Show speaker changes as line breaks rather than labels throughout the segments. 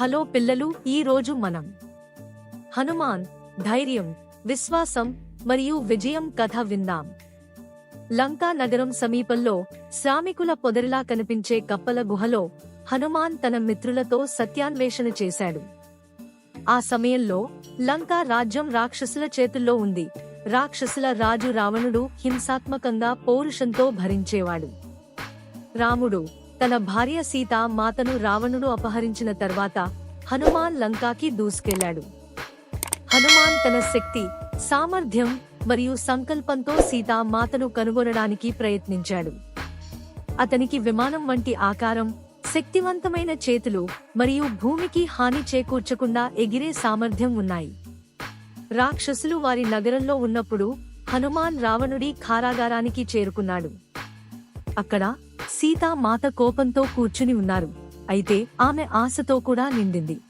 Hello పిల్లలు ఈ రోజు మనం హనుమాన్ ధైర్యం విశ్వాసం మరియు విజయం కథ విందాం. లంకా నగరం సమీపంలో శ్రామికుల పొదరిలా కనిపించే కప్పల గుహలో హనుమాన్ తన మిత్రులతో సత్యాన్వేషణ చేశాడు. ఆ సమయంలో లంకా రాజ్యం రాక్షసుల చేతుల్లో ఉంది. రాక్షసుల రాజు రావణుడు హింసాత్మకంగా పౌరుషంతో భరించేవాడు. రాముడు తన భార్య సీత మాతను రావణుడు అపహరించిన తర్వాత హనుమాన్ లంకాకి దూసుకెళ్ళాడు. హనుమాన్ తన శక్తి సామర్థ్యం మరియు సంకల్పంతో సీతా మాతను కనుగొనడానికి ప్రయత్నించాడు. అతనికి విమానం వంటి ఆకారం శక్తివంతమైన చేతులు మరియు భూమికి హాని చేకూర్చకుండా ఎగిరే సామర్థ్యం ఉన్నాయి. రాక్షసులు వారి నగరంలో ఉన్నప్పుడు హనుమాన్ రావణుడి కారాగారానికి చేరుకున్నాడు. అక్కడ సీత మాత కోపంతో కూర్చుని ఉన్నారు. అయితే ఆమె ఆశతో కూడా నిండింది.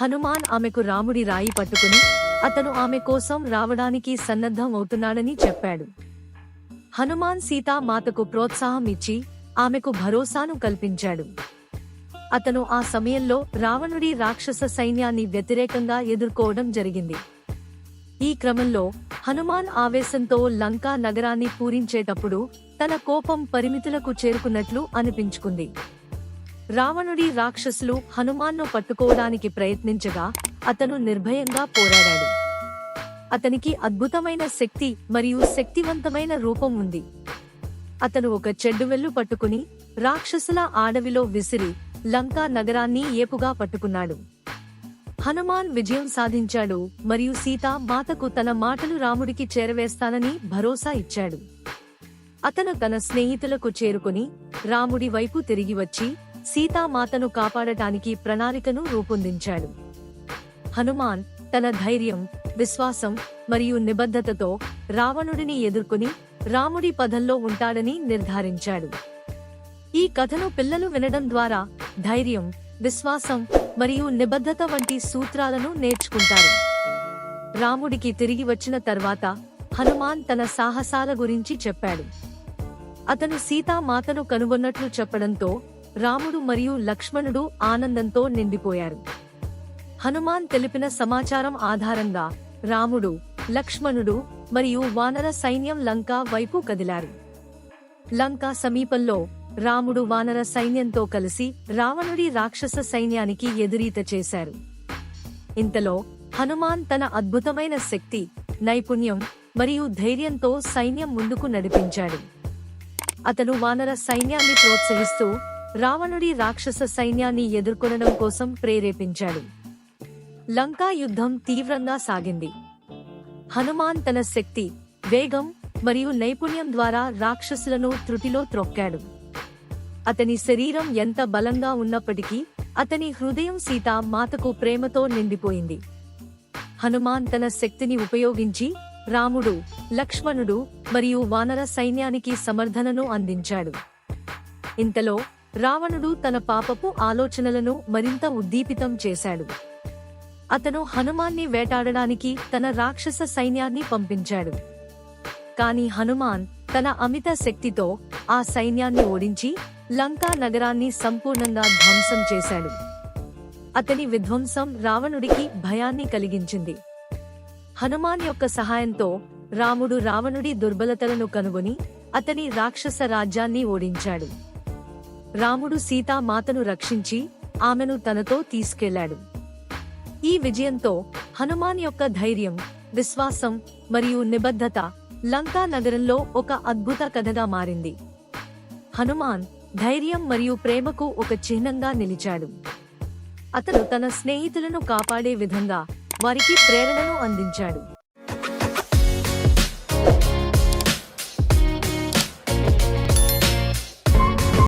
హనుమాన్ ఆమెకు రాముడి రాయి పట్టుకుని అతను ఆమె కోసం రావడానికి సన్నద్ధం అవుతున్నాడని చెప్పాడు. హనుమాన్ సీతా మాతకు ప్రోత్సాహం ఇచ్చి ఆమెకు భరోసాను కల్పించాడు. అతను ఆ సమయంలో రావణుడి రాక్షస సైన్యాన్ని వ్యతిరేకంగా ఎదుర్కోవడం జరిగింది. ఈ క్రమంలో హనుమాన్ ఆవేశంతో లంకా నగరాన్ని పూరించేటప్పుడు తన కోపం పరిమితులకు చేరుకున్నట్లు అనిపించుకుంది. రావణుడి రాక్షసులు హనుమాన్ను పట్టుకోవడానికి ప్రయత్నించగా అతను నిర్భయంగా పోరాడాడు. అతనికి అద్భుతమైన శక్తి మరియు శక్తివంతమైన రూపం ఉంది. అతను ఒక చెడ్డు వెల్లు పట్టుకుని రాక్షసుల ఆడవిలో విసిరి లంకా నగరాన్ని ఏపుగా పట్టుకున్నాడు. హనుమాన్ విజయం సాధించాడు మరియు సీత మాతకు తన మాటలు రాముడికి చేరవేస్తానని భరోసా ఇచ్చాడు. అతను తన స్నేహితులకు చేరుకుని రాముడి వైపు తిరిగి వచ్చి సీతామాతను కాపాడటానికి ప్రణాళికను రూపొందించాడు. హనుమాన్ తన ధైర్యం విశ్వాసం మరియు నిబద్ధతతో రావణుడిని ఎదుర్కొని రాముడి పదంలో ఉంటాడని నిర్ధారించాడు. ఈ కథను పిల్లలు వినడం ద్వారా ధైర్యం విశ్వాసం మరియు నిబద్ధత వంటి సూత్రాలను నేర్చుకుంటారు. రాముడికి తిరిగి వచ్చిన తర్వాత హనుమాన్ తన సాహసాల గురించి చెప్పాడు. అతను సీతామాతను కనుగొన్నట్లు చెప్పడంతో రాముడు మరియు లక్ష్మణుడు ఆనందంతో నిండిపోయారు. హనుమాన్ తెలిపిన సమాచారం ఆధారంగా రాముడు లక్ష్మణుడు మరియు వానర సైన్యం లంకా వైపు కదిలారు. లంకా సమీపంలో రాముడు వానర సైన్యంతో కలిసి రావణుడి రాక్షస సైన్యానికి ఎదురీత చేశారు. ఇంతలో హనుమాన్ తన అద్భుతమైన శక్తి నైపుణ్యం మరియు ధైర్యంతో సైన్యం ముందుకు నడిపించాడు. అతను వానర సైన్యాన్ని ప్రోత్సహిస్తూ రావణుడి రాక్షస సైన్యాన్ని ఎదుర్కొనడం కోసం ప్రేరేపించాడు. లంకా యుద్ధం తీవ్రంగా సాగింది. హనుమాన్ తన శక్తి వేగం మరియు నైపుణ్యం ద్వారా రాక్షసులను త్రుటిలో త్రొక్కాడు. అతని శరీరం ఎంత బలంగా ఉన్నప్పటికీ అతని హృదయం సీత మాతకు ప్రేమతో నిండిపోయింది. హనుమాన్ తన శక్తిని ఉపయోగించి రాముడు లక్ష్మణుడు మరియు వానర సైన్యానికి సమర్థనను అందించాడు. ఇంతలో రావణుడు తన పాపపు ఆలోచనలను మరింత ఉద్దీపితం చేశాడు. అతను హనుమాన్ని వేటాడడానికి తన రాక్షస సైన్యాన్ని పంపించాడు. కాని హనుమాన్ తన అమిత శక్తితో ఆ సైన్యాన్ని ఓడించి లంకా నగరాన్ని సంపూర్ణంగా ధ్వంసం చేశాడు. అతని విధ్వంసం రావణుడికి భయాన్ని కలిగించింది. హనుమాన్ యొక్క సహాయంతో రాముడు రావణుడి దుర్బలతలను కనుగొని అతని రాక్షస రాజ్యాన్ని ఓడించాడు. రాముడు సీతా మాతను రక్షించి ఆమెను తనతో తీసుకెళ్ళాడు. ఈ విజయంతో హనుమాన్ యొక్క ధైర్యం విశ్వాసం మరియు నిబద్ధత లంకా నగరంలో ఒక అద్భుత కథగా మారింది. హనుమాన్ ధైర్యం మరియు ప్రేమకు ఒక చిహ్నంగా నిలిచాడు. అతను తన స్నేహితులను కాపాడే విధంగా వారికి ప్రేరణను అందించాడు.